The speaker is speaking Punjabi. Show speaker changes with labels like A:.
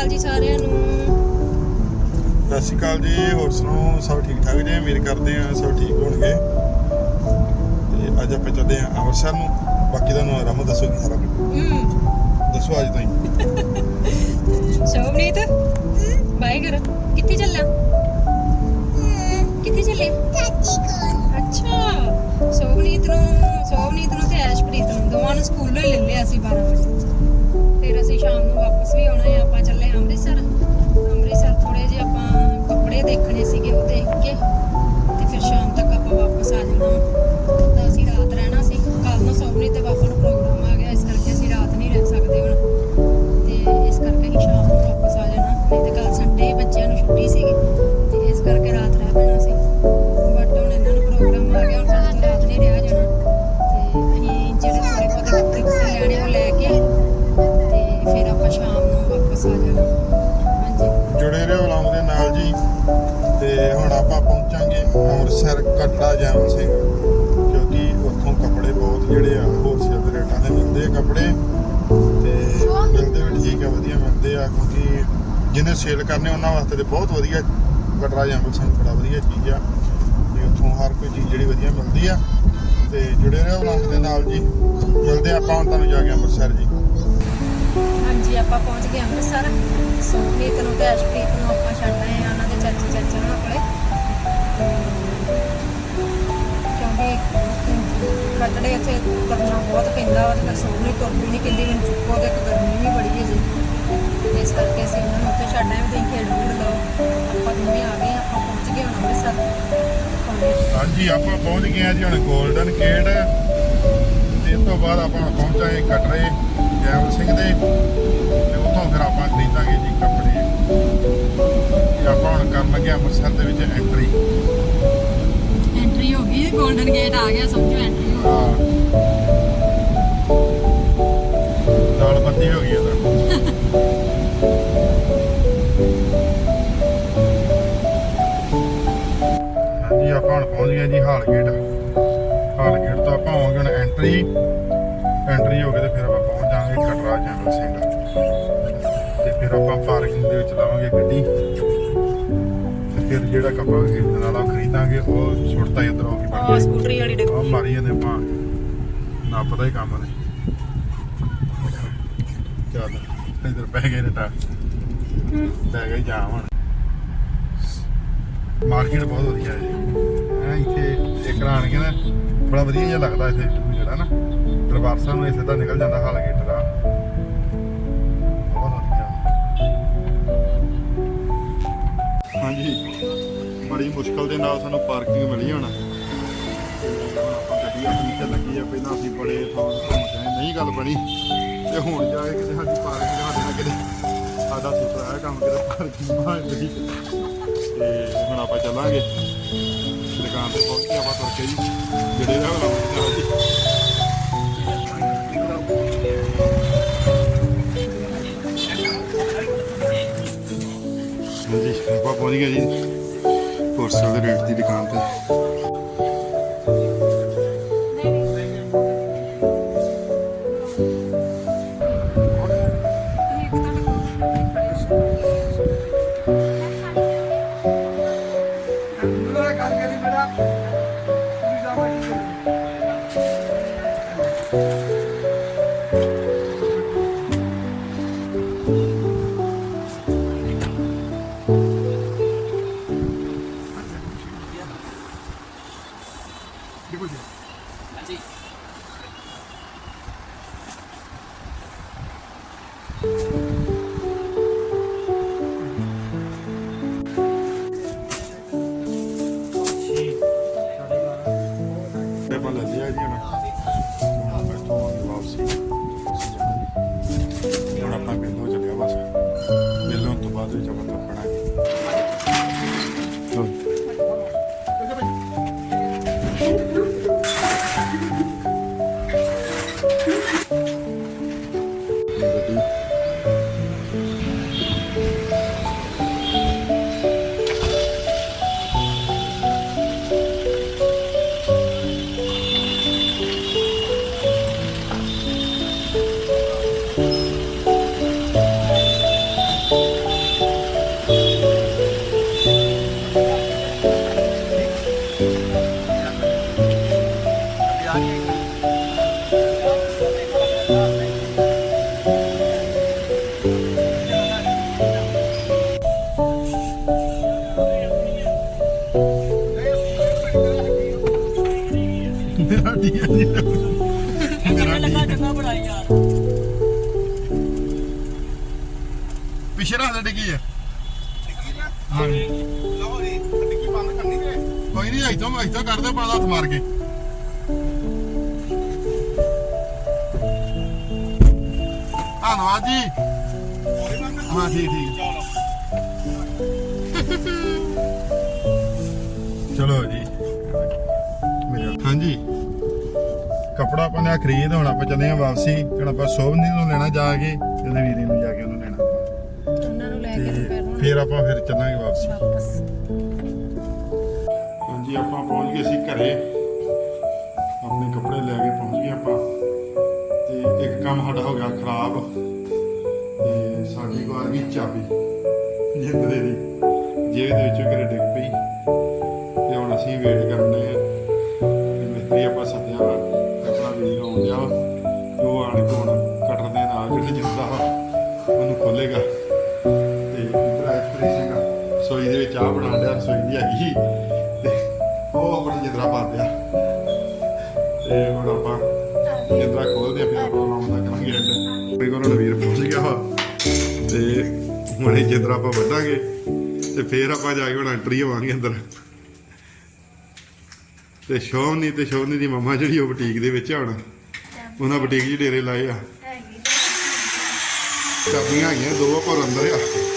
A: ਅਕਾਲ ਜੀ ਸਾਰਿਆਂ ਨੂੰ।
B: ਸਤਿ ਸ਼੍ਰੀ ਅਕਾਲ ਜੀ ਹੋਰ ਸੁਣਾਓ? ਸਭ ਠੀਕ ਠਾਕ ਜੀ? ਉਮੀਦ ਕਰਦੇ ਆ ਸਭ ਠੀਕ ਹੋਣਗੇ। ਤੇ ਅੱਜ ਆਪਾਂ ਚੱਲਦੇ ਆ ਅੰਮ੍ਰਿਤਸਰ ਨੂੰ। ਬਾਕੀ ਤੁਹਾਨੂੰ ਆਰਾਮ ਦੱਸੋਗੀ ਸਾਰਾ ਕੁਝ।
A: ਹਮ
B: ਦੱਸੋ ਅੱਜ ਤੁਸੀਂ।
A: ਸ਼ੋਭਨੀਤ ਬਾਈ ਕਰ। ਕਿੱਥੇ ਚੱਲਾਂ? ਕਿੱਥੇ ਚੱਲੇ? ਅੱਛਾ। ਸ਼ੋਭਨੀਤ ਨੂੰ ਸ਼ੋਭਨੀਤ ਨੂੰ ਤੇ ਐਸ਼ਪ੍ਰੀਤ ਨੂੰ। ਦੋਵਾਂ ਨੂੰ ਸਕੂਲੋਂ ਹੀ ਲੈ ਲਿਆ ਸੀ 12 ਵਜੇ। ਫਿਰ ਅਸੀਂ ਸ਼ਾਮ ਨੂੰ ਵਾਪਸ ਵੀ ਤੇ ਹੁਣ ਆਪਾਂ
B: ਪਹੁੰਚਾਂਗੇ ਅੰਮ੍ਰਿਤਸਰ ਕਟੜਾ ਜੈਮ ਸਿੰਘ, ਕਿਉਂਕਿ ਉੱਥੋਂ ਕੱਪੜੇ ਬਹੁਤ ਜਿਹੜੇ ਆ ਹੋਲਸੇਲ ਦੇ ਰੇਟਾਂ ਤੇ ਮਿਲਦੇ ਆ ਕੱਪੜੇ। ਤੇ ਮਿਲਦੇ ਵੀ ਠੀਕ ਆ, ਵਧੀਆ ਮਿਲਦੇ ਆ, ਕਿਉਂਕਿ ਜਿਹਨੇ ਸੇਲ ਕਰਨੇ ਉਹਨਾਂ ਵਾਸਤੇ ਤੇ ਬਹੁਤ ਵਧੀਆ ਕਟੜਾ ਜੈਮ ਸਿੰਘ, ਬੜਾ ਵਧੀਆ ਚੀਜ਼ ਆ। ਤੇ ਉੱਥੋਂ ਹਰ ਕੋਈ ਚੀਜ਼ ਜਿਹੜੀ ਵਧੀਆ ਮਿਲਦੀ ਆ। ਤੇ ਜੁੜੇ ਰਹੋ ਵਲੌਗ ਦੇ ਨਾਲ ਜੀ। ਮਿਲਦੇ ਆਪਾਂ ਹੁਣ ਤੁਹਾਨੂੰ ਜਾ ਕੇ ਅੰਮ੍ਰਿਤਸਰ ਜੀ।
A: ਹਾਂਜੀ, ਆਪਾਂ ਪਹੁੰਚ ਗਏ ਅੰਮ੍ਰਿਤਸਰ। ਸੋਨੀਤ ਨੂੰ ਤੇ ਅਸ਼ਪ੍ਰੀਤ ਨੂੰ ਆਪਾਂ ਛੱਡ ਆਏ ਆ ਉਹਨਾਂ ਦੇ ਚਾਚੇ ਚਾਚਾ ਉਹਨਾਂ ਕੋਲੇ। ਕਿਉਂਕਿ ਕੱਟੜੇ ਇੱਥੇ ਕਰਨਾ ਬਹੁਤ ਪੈਂਦਾ ਵਾ ਤੇ ਫਿਰ ਸੋਨੀ ਤੁਰ ਵੀ ਨਹੀਂ ਕਹਿੰਦੀ ਮੈਨੂੰ ਚੁੱਕੋ ਤੇ ਇੱਕ ਗਰਮੀ ਵੀ ਬੜੀ ਹੈ ਜੀ। ਇਸ ਕਰਕੇ ਅਸੀਂ ਉਹਨਾਂ ਨੂੰ ਉੱਥੇ ਛੱਡ ਆਏ ਵੀ ਤੁਸੀਂ ਖੇਡ ਖੂਡ ਲਓ। ਆਪਾਂ ਦੋਵੇਂ ਆ ਗਏ, ਆਪਾਂ ਪਹੁੰਚ ਗਏ ਹੁਣ ਅੰਮ੍ਰਿਤਸਰ। ਦਿਖਾਉਂਦੇ
B: ਹਾਂਜੀ, ਆਪਾਂ ਪਹੁੰਚ ਗਏ ਆ ਜੀ ਹੁਣ 골ਡਨ ਗੇਟ ਤੇ ਇਸ ਤੋਂ ਬਾਅਦ ਆਪਾਂ ਹੁਣ ਪਹੁੰਚਾਂਗੇ ਕਟਰੇ ਜੈਮਲ ਸਿੰਘ ਦੇ ਤੇ ਉੱਥੋਂ ਫਿਰ ਆਪਾਂ ਖਰੀਦਾਂਗੇ ਜੀ ਕੱਪੜੇ। ਤੇ ਆਪਾਂ ਹੁਣ ਕਰਨ ਲੱਗੇ ਅੰਮ੍ਰਿਤਸਰ ਦੇ ਵਿੱਚ ਐਂਟਰੀ
A: ਐਂਟਰੀ ਹੋ ਗਈ 골ਡਨ ਗੇਟ ਆ ਗਿਆ ਸਮਝੋ ਐਂਟਰੀ ਹੋ
B: ਹਾਂ। ਦਾਲ ਬੱਤੀ ਹੋ ਗਈ ਇਹਦਾ ਹਾਂਜੀ ਆਪਾਂ ਹੁਣ ਪਹੁੰਚ ਗਏ ਜੀ ਹਾਲ ਗੇਟ। ਹਾਲ ਗੇਟ ਤੋਂ ਆਪਾਂ ਹੋਵਾਂਗੇ ਹੁਣ ਐਂਟਰੀ ਕਟਰਾ ਜੈਮਲ ਸਿੰਘ ਤੇ ਫਿਰ ਆਪਾਂ ਪਾਰਕਿੰਗ ਦੇ ਵਿੱਚ ਲਾਵਾਂਗੇ ਗੱਡੀ। ਤੇ ਫਿਰ ਜਿਹੜਾ ਕੱਪੜਾ ਖਰੀਦਣ ਵਾਲਾ ਖਰੀਦਾਂਗੇ ਉਹ ਸੁੱਟਤਾ ਇਧਰ ਹੋ
A: ਆ
B: ਕੇ
A: ਸਕੂਟਰੀ ਵਾਲੀ
B: ਆ
A: ਡਿੱਗੀ
B: ਮਾਰੀ ਜਾਂਦੇ ਆਪਾਂ ਨਾ ਪਤਾ ਹੀ ਕੰਮ ਨੇ। ਚੱਲ ਇਧਰ ਪੈ ਗਏ ਨੇ ਤਾਂ। ਪੈ ਗਏ ਜਾਮ ਹੁਣ। ਮਾਰਕੀਟ ਬਹੁਤ ਵਧੀਆ ਹੈ। ਜੀ ਇੱਥੇ ਇੱਕ ਕੇ ਨਾ ਬੜਾ ਵਧੀਆ ਜਿਹਾ ਲੱਗਦਾ ਇੱਥੇ ਜਿਹੜਾ ਨਾ। ਦਰਬਾਰ ਸਾਹਿਬ ਨੂੰ ਇਸੇ ਤਾਂ ਨਿਕਲ ਜਾਂਦਾ ਹਾਲ ਗੇਟ ਮੁਸ਼ਕਲ ਦੇ ਨਾਲ ਸਾਨੂੰ ਪਾਰਕਿੰਗ ਮਿਲੀ ਹੁਣ ਹੁਣ ਆਪਾਂ ਲੱਗੀ ਆ, ਪਹਿਲਾਂ ਅਸੀਂ ਬੜੇ ਥਾਂ ਤੇ ਘੁੰਮ ਗਏ ਨਹੀਂ ਗੱਲ ਬਣੀ। ਤੇ ਹੁਣ ਜਾ ਕੇ ਕਿਤੇ ਸਾਡੀ ਪਾਰਕਿੰਗ ਸਾਡੇ ਨਾਲ ਕਿਤੇ। ਸਾਡਾ ਸੁਪਰਾ ਹੈ ਕੰਮ ਕਿਤੇ ਪਾਰਕਿੰਗ ਬਣ ਗਈ ਤੇ ਹੁਣ ਆਪਾਂ ਚੱਲਾਂਗੇ। ਦੁਕਾਨ ਤੇ ਪਹੁੰਚ ਕੇ ਆਪਾਂ ਤੁਰ ਕੇ ਜੀ। ਜਿਹੜੇ ਰਹਿ ਲਾਉਂਦੇ ਜੀ। ਹਾਂਜੀ, ਆਪਾਂ ਪਹੁੰਚ ਗਏ ਜੀ। ਹੋਲਸੇਲ ਦੇ ਰੇਟ
C: তুই যখন
B: তখন ਰੱਖ ਦੇ ਡਿੱਗੀ ਹਾਂਜੀ। ਕੋਈ ਨਹੀਂ ਇੱਥੋਂ ਇੱਥੋਂ ਕਰ ਦੇ ਹੱਥ ਮਾਰ ਕੇ। ਧੰਨਵਾਦ ਜੀ। ਹਾਂ ਠੀਕ ਠੀਕ। ਚਲੋ ਜੀ। ਮੇਰਾ- ਹਾਂਜੀ। ਕਪੜਾ ਆਪਾਂ ਨੇ ਖਰੀਦ ਹੁਣ ਆਪਾਂ ਚੱਲੇ ਆ ਵਾਪਸੀ ਹੁਣ ਆਪਾਂ ਸੋਭਨੀ ਨੂੰ ਲੈਣਾ ਜਾ ਕੇ ਤੇ ਵੀਰੇ ਨੂੰ ਜਾ ਕੇ
A: ਫਿਰ
B: ਆਪਾਂ ਫਿਰ ਚੱਲਾਂਗੇ ਵਾਪਸੀ।
A: ਵਾਪਸ।
B: ਹਾਂਜੀ ਆਪਾਂ ਪਹੁੰਚ ਗਏ ਸੀ ਘਰੇ। ਆਪਣੇ ਕੱਪੜੇ ਲੈ ਕੇ ਪਹੁੰਚ ਗਏ ਆਪਾਂ। ਤੇ ਇੱਕ ਕੰਮ ਸਾਡਾ ਹੋ ਗਿਆ ਖਰਾਬ। ਤੇ ਸਾਡੀ ਕੋਲ ਆ ਗਈ ਚਾਬੀ। ਜਿੰਦਰੇ ਦੀ ਜੇਬ ਦੇ ਵਿੱਚੋਂ ਘਰੇ ਡਿੱਗ ਪਈ। ਤੇ ਹੁਣ ਅਸੀਂ ਵੇਟ ਕਰਨੇ ਆ। ਮਿਸਤਰੀ ਆਪਾਂ ਹੈਗਾ ਸੋਈ ਦੇ ਵਿੱਚ ਚਾਹ ਬਣਾਉਣ ਡਿਆ ਰਸੋਈ ਦੀ ਹੈਗੀ ਤੇ ਉਹ ਆਪਣੀ ਜਿੰਦਰਾ ਪਾ ਦਿਆ। ਤੇ ਹੁਣ ਆਪਾਂ ਜਿੰਦਰਾ ਖੋਲਦੇ ਆ ਫਿਰ ਆਪਾਂ ਲਾਉਣ ਦਾ ਕਰਾਂਗੇ ਐਡ ਮੇਰੇ ਕੋਲ ਵੀਰ ਪਹੁੰਚ ਗਿਆ ਵਾ। ਤੇ ਹੁਣ ਇਹ ਜਿੰਦਰਾ ਆਪਾਂ ਵੱਢਾਂਗੇ। ਤੇ ਫਿਰ ਆਪਾਂ ਜਾ ਕੇ ਹੁਣ ਐਂਟਰੀ ਹੋਵਾਂਗੇ ਅੰਦਰ। ਤੇ ਸ਼ੋਭਨੀ ਤੇ ਸ਼ੋਭਨੀ ਦੀ ਮੰਮਾ ਜਿਹੜੀ ਉਹ ਬੁਟੀਕ ਦੇ ਵਿੱਚ ਆ ਹੁਣ। ਉਹਨਾਂ ਬੁਟੀਕ 'ਚ ਡੇਰੇ ਲਾਏ ਆ। ਚਾਬੀਆਂ ਹੈਗੀਆਂ ਦੋ ਆਪਾਂ ਅੰਦਰ ਆ।